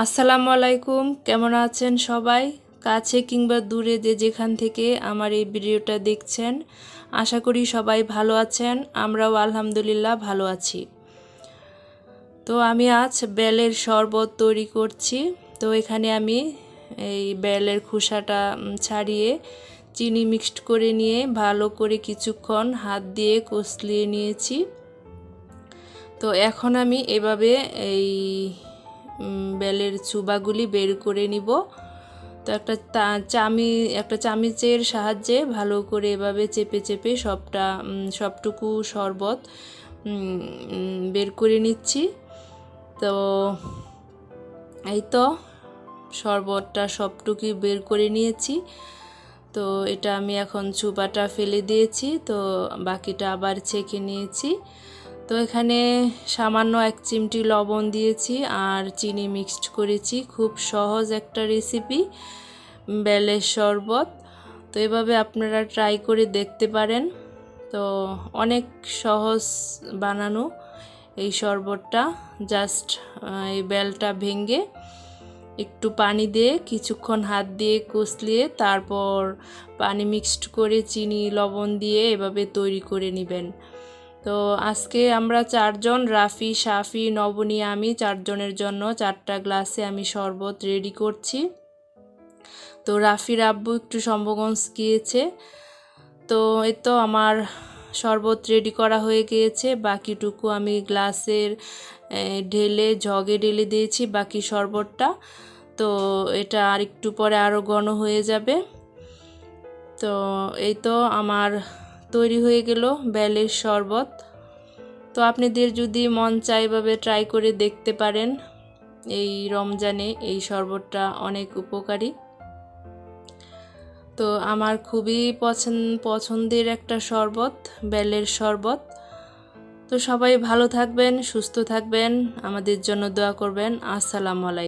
আসসালামু আলাইকুম, কেমন আছেন সবাই? কাছে কিংবা দূরে যে যেখান থেকে আমার এই ভিডিওটা দেখছেন, আশা করি সবাই ভালো আছেন, আমরাও আলহামদুলিল্লাহ ভালো আছি। তো আমি আজ বেলের শরবত তৈরি করছি। তো এখানে আমি এই বেলের খোসাটা ছাড়িয়ে চিনি মিক্সড করে নিয়ে ভালো করে কিছুক্ষণ হাত দিয়ে কষলিয়ে নিয়েছি। তো এখন আমি এভাবে এই বেলের চুবাগুলি বের করে নিব। তো একটা চামি, একটা চামিচের সাহায্যে ভালো করে এভাবে চেপে চেপে সবটা সবটুকু শরবত বের করে নিচ্ছি। তো এই তো শরবতটা সবটুকুই বের করে নিয়েছি। তো এটা আমি এখন চুবাটা ফেলে দিয়েছি। তো বাকিটা আবার ছেঁকে নিয়েছি। তো এখানে সামান্য এক চিমটি লবণ দিয়েছি আর চিনি মিক্সড করেছি। খুব সহজ একটা রেসিপি বেলের শরবত। তো এভাবে আপনারা ট্রাই করে দেখতে পারেন। তো অনেক সহজ বানানো এই শরবতটা। জাস্ট এই বেলটা ভেঙে একটু পানি দিয়ে কিছুক্ষণ হাত দিয়ে কষলিয়ে তারপর পানি মিক্সড করে চিনি, লবণ দিয়ে এভাবে তৈরি করে নেবেন। তো আজকে আমরা চারজন, রাফি সাফি নবনী, আমি চারজনের জন্য চারটা গ্লাসে আমি শরবত রেডি করছি। তো রাফির আব্বু একটু সম্ভগঞ্জ গিয়েছে। তো এই তো আমার শরবত রেডি করা হয়ে গিয়েছে। বাকিটুকু আমি গ্লাসের ঢেলে, জগে ঢেলে দিয়েছি বাকি শরবতটা। তো এটা আর একটু পরে আরও ঘন হয়ে যাবে। তো এই তো আমার তৈরি হয়ে গেল বেলের শরবত। তো আপনাদের যদি মন চায় এভাবে ট্রাই করে দেখতে পারেন, এই রমজানে এই শরবতটা অনেক উপকারী। তো আমার খুবই পছন্দ পছন্দের একটা শরবত, বেলের শরবত। তো সবাই ভালো থাকবেন, সুস্থ থাকবেন, আমাদের জন্য দোয়া করবেন। আসসালামু আলাইকুম।